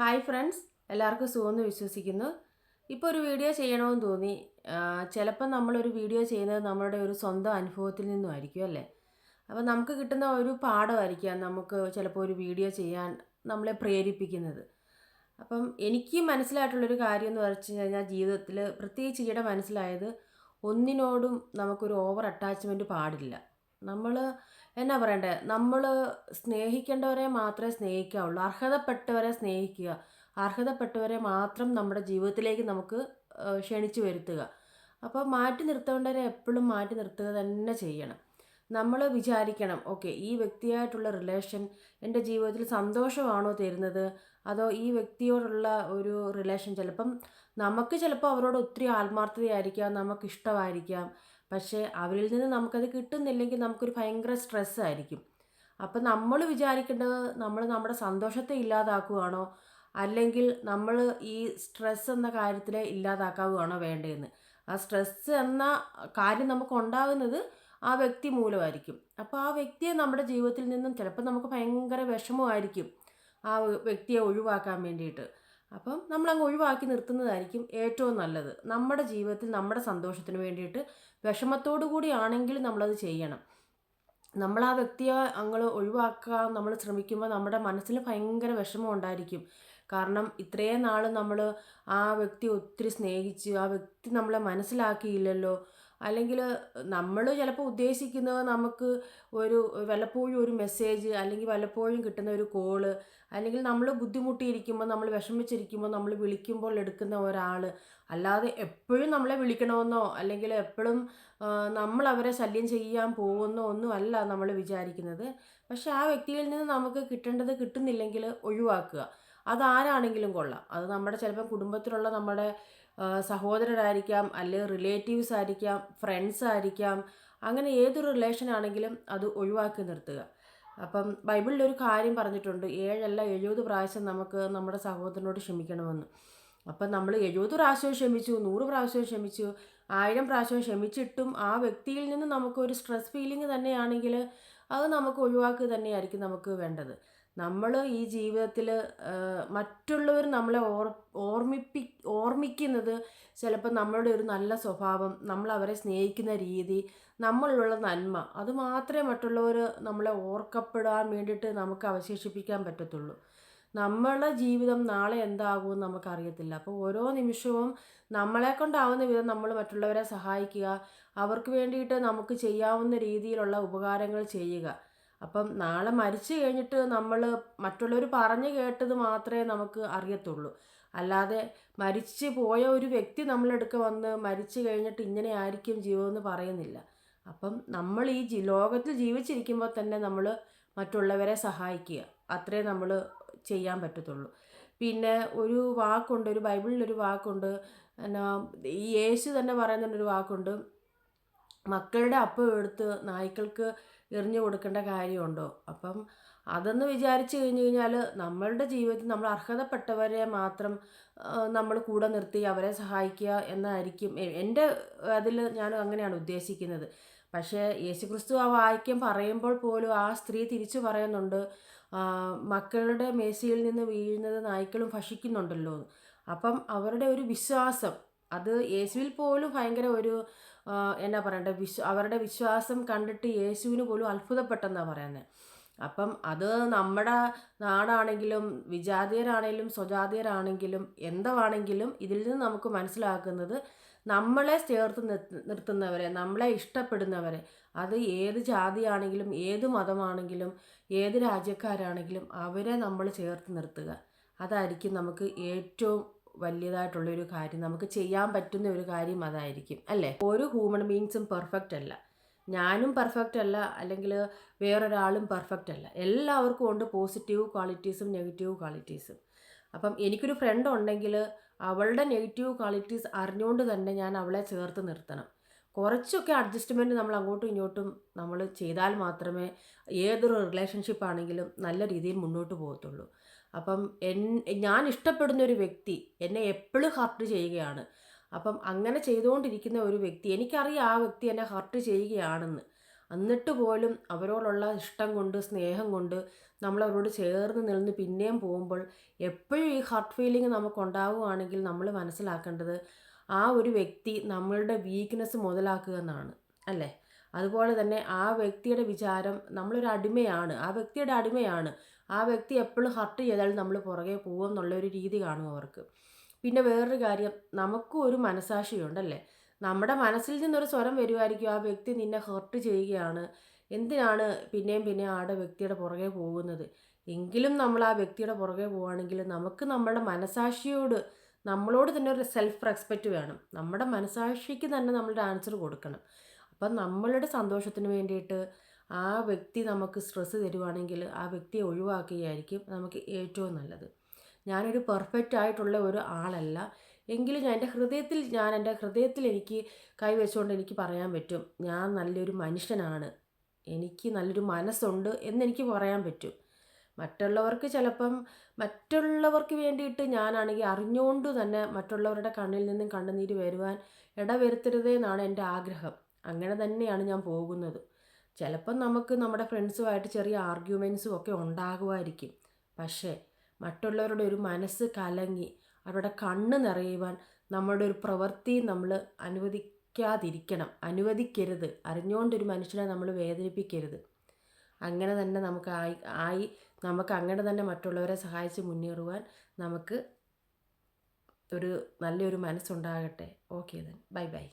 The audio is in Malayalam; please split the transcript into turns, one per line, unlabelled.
ഹായ് ഫ്രണ്ട്സ് എല്ലാവർക്കും സുഖമെന്ന് വിശ്വസിക്കുന്നു. ഇപ്പോൾ ഒരു വീഡിയോ ചെയ്യണമെന്ന് തോന്നി. ചിലപ്പോൾ നമ്മളൊരു വീഡിയോ ചെയ്യുന്നത് നമ്മളുടെ ഒരു സ്വന്തം അനുഭവത്തിൽ നിന്നുമായിരിക്കും അല്ലേ? അപ്പോൾ നമുക്ക് കിട്ടുന്ന ഒരു പാഠമായിരിക്കാം നമുക്ക് ചിലപ്പോൾ ഒരു വീഡിയോ ചെയ്യാൻ നമ്മളെ പ്രേരിപ്പിക്കുന്നത്. അപ്പം എനിക്ക് മനസ്സിലായിട്ടുള്ളൊരു കാര്യം എന്ന് വെച്ച് കഴിഞ്ഞാൽ ജീവിതത്തിൽ പ്രത്യേകിച്ച് ഈയിടെ മനസ്സിലായത് ഒന്നിനോടും നമുക്കൊരു ഓവർ അറ്റാച്ച്മെന്റ് പാടില്ല. നമ്മൾ എന്നാ പറയണ്ടേ? നമ്മൾ സ്നേഹിക്കേണ്ടവരെ മാത്രമേ സ്നേഹിക്കാവുള്ളൂ. അർഹതപ്പെട്ടവരെ സ്നേഹിക്കുക. അർഹതപ്പെട്ടവരെ മാത്രം നമ്മുടെ ജീവിതത്തിലേക്ക് നമുക്ക് ക്ഷണിച്ചു വരുത്തുക. അപ്പോൾ മാറ്റി നിർത്തേണ്ടവരെ എപ്പോഴും മാറ്റി നിർത്തുക തന്നെ ചെയ്യണം. നമ്മൾ വിചാരിക്കണം ഓക്കെ ഈ വ്യക്തിയായിട്ടുള്ള റിലേഷൻ എന്റെ ജീവിതത്തിൽ സന്തോഷമാണോ തരുന്നത്? അതോ ഈ വ്യക്തിയോടുള്ള ഒരു റിലേഷൻ ചിലപ്പം നമുക്ക് ചിലപ്പോൾ അവരോട് ഒത്തിരി ആത്മാർത്ഥതയായിരിക്കാം നമുക്ക് ഇഷ്ടമായിരിക്കാം പക്ഷേ അവരിൽ നിന്ന് നമുക്കത് കിട്ടുന്നില്ലെങ്കിൽ നമുക്കൊരു ഭയങ്കര സ്ട്രെസ് ആയിരിക്കും. അപ്പം നമ്മൾ വിചാരിക്കേണ്ടത് നമ്മൾ നമ്മുടെ സന്തോഷത്തെ ഇല്ലാതാക്കുകയാണോ അല്ലെങ്കിൽ നമ്മൾ ഈ സ്ട്രെസ് എന്ന കാര്യത്തിൽ ഇല്ലാതാക്കാവുകയാണോ വേണ്ടതെന്ന് ആ സ്ട്രെസ് എന്ന കാര്യം നമുക്ക് ഉണ്ടാകുന്നത് ആ വ്യക്തി മൂലമായിരിക്കും. അപ്പോൾ ആ വ്യക്തിയെ നമ്മുടെ ജീവിതത്തിൽ നിന്നും ചിലപ്പോൾ നമുക്ക് ഭയങ്കര വിഷമമായിരിക്കും ആ വ്യക്തിയെ ഒഴിവാക്കാൻ വേണ്ടിയിട്ട്. അപ്പം നമ്മളങ്ങ് ഒഴിവാക്കി നിർത്തുന്നതായിരിക്കും ഏറ്റവും നല്ലത്. നമ്മുടെ ജീവിതത്തിൽ നമ്മുടെ സന്തോഷത്തിന് വേണ്ടിയിട്ട് വിഷമത്തോടു കൂടിയാണെങ്കിൽ നമ്മളത് ചെയ്യണം. നമ്മൾ ആ വ്യക്തിയെ അങ്ങ് ഒഴിവാക്കാൻ നമ്മൾ ശ്രമിക്കുമ്പോൾ നമ്മുടെ മനസ്സിൽ ഭയങ്കര വിഷമം ഉണ്ടായിരിക്കും. കാരണം ഇത്രയും നാൾ നമ്മൾ ആ വ്യക്തി ഒത്തിരി സ്നേഹിച്ച് ആ വ്യക്തി നമ്മളെ മനസ്സിലാക്കിയില്ലല്ലോ. അല്ലെങ്കിൽ നമ്മൾ ചിലപ്പോൾ ഉദ്ദേശിക്കുന്നത് നമുക്ക് ഒരു വല്ലപ്പോഴും ഒരു മെസ്സേജ് അല്ലെങ്കിൽ വല്ലപ്പോഴും കിട്ടുന്ന ഒരു കോൾ അല്ലെങ്കിൽ നമ്മൾ ബുദ്ധിമുട്ടിയിരിക്കുമ്പോൾ നമ്മൾ വിഷമിച്ചിരിക്കുമ്പോൾ നമ്മൾ വിളിക്കുമ്പോൾ എടുക്കുന്ന ഒരാൾ അല്ലാതെ എപ്പോഴും നമ്മളെ വിളിക്കണമെന്നോ അല്ലെങ്കിൽ എപ്പോഴും നമ്മൾ അവരെ ശല്യം ചെയ്യാൻ പോകുന്നോ ഒന്നും അല്ല നമ്മൾ വിചാരിക്കുന്നത്. പക്ഷേ ആ വ്യക്തിയിൽ നിന്ന് നമുക്ക് കിട്ടേണ്ടത് കിട്ടുന്നില്ലെങ്കിൽ ഒഴിവാക്കുക. അതാരാണെങ്കിലും കൊള്ളാം. അത് നമ്മുടെ ചിലപ്പോൾ കുടുംബത്തിലുള്ള നമ്മുടെ സഹോദരരായിരിക്കാം അല്ലെങ്കിൽ റിലേറ്റീവ്സ് ആയിരിക്കാം ഫ്രണ്ട്സ് ആയിരിക്കാം. അങ്ങനെ ഏതൊരു റിലേഷൻ ആണെങ്കിലും അത് ഒഴിവാക്കി നിർത്തുക. അപ്പം ബൈബിളിൽ ഒരു കാര്യം പറഞ്ഞിട്ടുണ്ട്. ഏഴല്ല എഴുപത് പ്രാവശ്യം നമുക്ക് നമ്മുടെ സഹോദരനോട് ക്ഷമിക്കണമെന്ന്. അപ്പം നമ്മൾ എഴുപത് പ്രാവശ്യവും ക്ഷമിച്ചു നൂറ് പ്രാവശ്യവും ക്ഷമിച്ചു ആയിരം പ്രാവശ്യവും ക്ഷമിച്ചിട്ടും ആ വ്യക്തിയിൽ നിന്ന് നമുക്കൊരു സ്ട്രെസ് ഫീലിംഗ് തന്നെയാണെങ്കിൽ അത് നമുക്ക് ഒഴിവാക്കുക തന്നെയായിരിക്കും നമുക്ക് വേണ്ടത്. നമ്മൾ ഈ ജീവിതത്തിൽ മറ്റുള്ളവർ നമ്മളെ ഓർ ഓർമ്മിപ്പി ഓർമ്മിക്കുന്നത് ചിലപ്പോൾ നമ്മളുടെ ഒരു നല്ല സ്വഭാവം നമ്മൾ അവരെ സ്നേഹിക്കുന്ന രീതി നമ്മളിലുള്ള നന്മ അത് മാത്രമേ മറ്റുള്ളവർ നമ്മളെ ഓർക്കപ്പെടാൻ വേണ്ടിയിട്ട് നമുക്ക് അവശേഷിപ്പിക്കാൻ പറ്റത്തുള്ളൂ. നമ്മളുടെ ജീവിതം നാളെ എന്താകുമെന്ന് നമുക്കറിയത്തില്ല. അപ്പോൾ ഓരോ നിമിഷവും നമ്മളെ കൊണ്ടാവുന്ന വിധം നമ്മൾ മറ്റുള്ളവരെ സഹായിക്കുക അവർക്ക് വേണ്ടിയിട്ട് നമുക്ക് ചെയ്യാവുന്ന രീതിയിലുള്ള ഉപകാരങ്ങൾ ചെയ്യുക. അപ്പം നാളെ മരിച്ചു കഴിഞ്ഞിട്ട് നമ്മൾ മറ്റുള്ളവർ പറഞ്ഞു കേട്ടത് മാത്രമേ നമുക്ക് അറിയത്തുള്ളൂ. അല്ലാതെ മരിച്ചു പോയ ഒരു വ്യക്തി നമ്മളെടുക്ക വന്ന് മരിച്ചു കഴിഞ്ഞിട്ട് ഇങ്ങനെ ആയിരിക്കും ജീവിതമെന്ന് പറയുന്നില്ല. അപ്പം നമ്മൾ ഈ ലോകത്തിൽ ജീവിച്ചിരിക്കുമ്പോൾ തന്നെ നമ്മൾ മറ്റുള്ളവരെ സഹായിക്കുക. അത്രേ നമ്മൾ ചെയ്യാൻ പറ്റത്തുള്ളൂ. പിന്നെ ഒരു വാക്കുണ്ട് ഒരു ബൈബിളിലൊരു വാക്കുണ്ട് എന്നാ ഈ യേശു തന്നെ പറയുന്നൊരു വാക്കുണ്ട് മക്കളുടെ അപ്പം എടുത്ത് നായ്ക്കൾക്ക് എറിഞ്ഞു കൊടുക്കേണ്ട കാര്യമുണ്ടോ? അപ്പം അതെന്ന് വിചാരിച്ചു കഴിഞ്ഞ് കഴിഞ്ഞാൽ നമ്മളുടെ ജീവിതത്തിൽ നമ്മൾ അർഹതപ്പെട്ടവരെ മാത്രം നമ്മൾ കൂടെ നിർത്തി അവരെ സഹായിക്കുക എന്നായിരിക്കും. എന്റെ അതിൽ ഞാൻ അങ്ങനെയാണ് ഉദ്ദേശിക്കുന്നത്. പക്ഷേ യേശുക്രിസ്തു ആ വാക്യം പറയുമ്പോൾ പോലും ആ സ്ത്രീ തിരിച്ചു പറയുന്നുണ്ട് മക്കളുടെ മേശയിൽ നിന്ന് വീഴുന്നത് നായ്ക്കളും ഭക്ഷിക്കുന്നുണ്ടല്ലോ. അപ്പം അവരുടെ ഒരു വിശ്വാസം അത് യേശുവിൽ പോലും ഭയങ്കര ഒരു എന്നാ പറയണ്ടേ വിശ്വ അവരുടെ വിശ്വാസം കണ്ടിട്ട് യേശുവിന് പോലും അത്ഭുതപ്പെട്ടെന്നാണ് പറയുന്നത് അപ്പം അത് നമ്മുടെ നാടാണെങ്കിലും വിജാതീയരാണെങ്കിലും സ്വജാതീയരാണെങ്കിലും എന്താണെങ്കിലും ഇതിൽ നിന്ന് നമുക്ക് മനസ്സിലാക്കുന്നത് നമ്മളെ ചേർത്ത് നിർത്തുന്നവരെ നമ്മളെ ഇഷ്ടപ്പെടുന്നവരെ അത് ഏത് ജാതിയാണെങ്കിലും ഏത് മതമാണെങ്കിലും ഏത് രാജ്യക്കാരാണെങ്കിലും അവരെ നമ്മൾ ചേർത്ത് നിർത്തുക. അതായിരിക്കും നമുക്ക് ഏറ്റവും വലിയതായിട്ടുള്ളൊരു കാര്യം. നമുക്ക് ചെയ്യാൻ പറ്റുന്ന ഒരു കാര്യം അതായിരിക്കും അല്ലേ? ഒരു ഹ്യൂമൺ ബീങ്സും പെർഫെക്റ്റ് അല്ല. ഞാനും പെർഫെക്റ്റ് അല്ല അല്ലെങ്കിൽ വേറൊരാളും പെർഫെക്റ്റ് അല്ല. എല്ലാവർക്കും ഉണ്ട് പോസിറ്റീവ് ക്വാളിറ്റീസും നെഗറ്റീവ് ക്വാളിറ്റീസും അപ്പം എനിക്കൊരു ഫ്രണ്ട് ഉണ്ടെങ്കിൽ അവളുടെ നെഗറ്റീവ് ക്വാളിറ്റീസ് അറിഞ്ഞുകൊണ്ട് തന്നെ ഞാൻ അവളെ ചേർത്ത് നിർത്തണം. കുറച്ചൊക്കെ അഡ്ജസ്റ്റ്മെന്റ് നമ്മൾ അങ്ങോട്ടും ഇങ്ങോട്ടും നമ്മൾ ചെയ്താൽ മാത്രമേ ഏതൊരു റിലേഷൻഷിപ്പ് ആണെങ്കിലും നല്ല രീതിയിൽ മുന്നോട്ട് പോകത്തുള്ളൂ. അപ്പം എൻ ഞാൻ ഇഷ്ടപ്പെടുന്ന ഒരു വ്യക്തി എന്നെ എപ്പോഴും ഹർട്ട് ചെയ്യുകയാണ്. അപ്പം അങ്ങനെ ചെയ്തുകൊണ്ടിരിക്കുന്ന ഒരു വ്യക്തി എനിക്കറിയാം ആ വ്യക്തി എന്നെ ഹർട്ട് ചെയ്യുകയാണെന്ന്. എന്നിട്ട് പോലും അവരോടുള്ള ഇഷ്ടം കൊണ്ട് സ്നേഹം കൊണ്ട് നമ്മളവരോട് ചേർന്ന് നിന്ന് പിന്നെയും പോകുമ്പോൾ എപ്പോഴും ഈ ഹാർട്ട് ഫീലിംഗ് നമുക്കുണ്ടാവുകയാണെങ്കിൽ നമ്മൾ മനസ്സിലാക്കേണ്ടത് ആ ഒരു വ്യക്തി നമ്മളുടെ വീക്ക്നെസ് മുതലാക്കുക എന്നാണ് അല്ലേ? അതുപോലെ തന്നെ ആ വ്യക്തിയുടെ വിചാരം നമ്മളൊരു അടിമയാണ് ആ വ്യക്തിയുടെ അടിമയാണ്. ആ വ്യക്തി എപ്പോഴും ഹർട്ട് ചെയ്താലും നമ്മൾ പുറകെ പോകും എന്നുള്ളൊരു രീതി കാണും അവർക്ക്. പിന്നെ വേറൊരു കാര്യം നമുക്കും ഒരു മനസാക്ഷിയുണ്ടല്ലേ നമ്മുടെ മനസ്സിൽ നിന്നൊരു സ്വരം വരുമായിരിക്കും ആ വ്യക്തി നിന്നെ ഹേർട്ട് ചെയ്യുകയാണ്. എന്തിനാണ് പിന്നെയും പിന്നെയും ആടെ വ്യക്തിയുടെ പുറകെ പോകുന്നത്? എങ്കിലും നമ്മൾ ആ വ്യക്തിയുടെ പുറകെ പോവുകയാണെങ്കിൽ നമുക്ക് നമ്മുടെ മനസാക്ഷിയോട് നമ്മളോട് തന്നെ ഒരു സെൽഫ് റെസ്പെക്റ്റ് വേണം. നമ്മുടെ മനസാക്ഷിക്ക് തന്നെ നമ്മളുടെ ആൻസർ കൊടുക്കണം. അപ്പം നമ്മളുടെ സന്തോഷത്തിന് വേണ്ടിയിട്ട് ആ വ്യക്തി നമുക്ക് സ്ട്രെസ്സ് തരുവാണെങ്കിൽ ആ വ്യക്തിയെ ഒഴിവാക്കുകയായിരിക്കും നമുക്ക് ഏറ്റവും നല്ലത്. ഞാനൊരു പെർഫെക്റ്റ് ആയിട്ടുള്ള ഒരു ആളല്ല. എങ്കിലും ഞാൻ എന്റെ ഹൃദയത്തിൽ ഞാൻ എന്റെ ഹൃദയത്തിൽ എനിക്ക് കൈവച്ചുകൊണ്ട് എനിക്ക് പറയാൻ പറ്റും. ഞാൻ നല്ലൊരു മനുഷ്യനാണ്. എനിക്ക് നല്ലൊരു മനസ്സുണ്ട് എന്നെനിക്ക് പറയാൻ പറ്റും. മറ്റുള്ളവർക്ക് ചിലപ്പം മറ്റുള്ളവർക്ക് വേണ്ടിയിട്ട് ഞാനാണെങ്കിൽ അറിഞ്ഞുകൊണ്ട് തന്നെ മറ്റുള്ളവരുടെ കണ്ണിൽ നിന്നും കണ്ണുനീര് വരുവാൻ ഇടവരുത്തരുതേ എന്നാണ് എന്റെ ആഗ്രഹം. അങ്ങനെ തന്നെയാണ് ഞാൻ പോകുന്നത്. ചിലപ്പം നമുക്ക് നമ്മുടെ ഫ്രണ്ട്സുമായിട്ട് ചെറിയ ആർഗ്യുമെൻസും ഒക്കെ ഉണ്ടാകുമായിരിക്കും. പക്ഷേ മറ്റുള്ളവരുടെ ഒരു മനസ്സ് കലങ്ങി അവരുടെ കണ്ണ് നിറയുവാൻ നമ്മളുടെ ഒരു പ്രവൃത്തി നമ്മൾ അനുവദിക്കാതിരിക്കണം. അനുവദിക്കരുത്. അറിഞ്ഞുകൊണ്ടൊരു മനുഷ്യനെ നമ്മൾ വേദനിപ്പിക്കരുത്. അങ്ങനെ തന്നെ നമുക്ക് ആയി ആയി നമുക്ക് അങ്ങനെ തന്നെ മറ്റുള്ളവരെ സഹായിച്ച് മുന്നേറുവാൻ നമുക്ക് ഒരു നല്ലൊരു മനസ്സുണ്ടാകട്ടെ. Okay then bye bye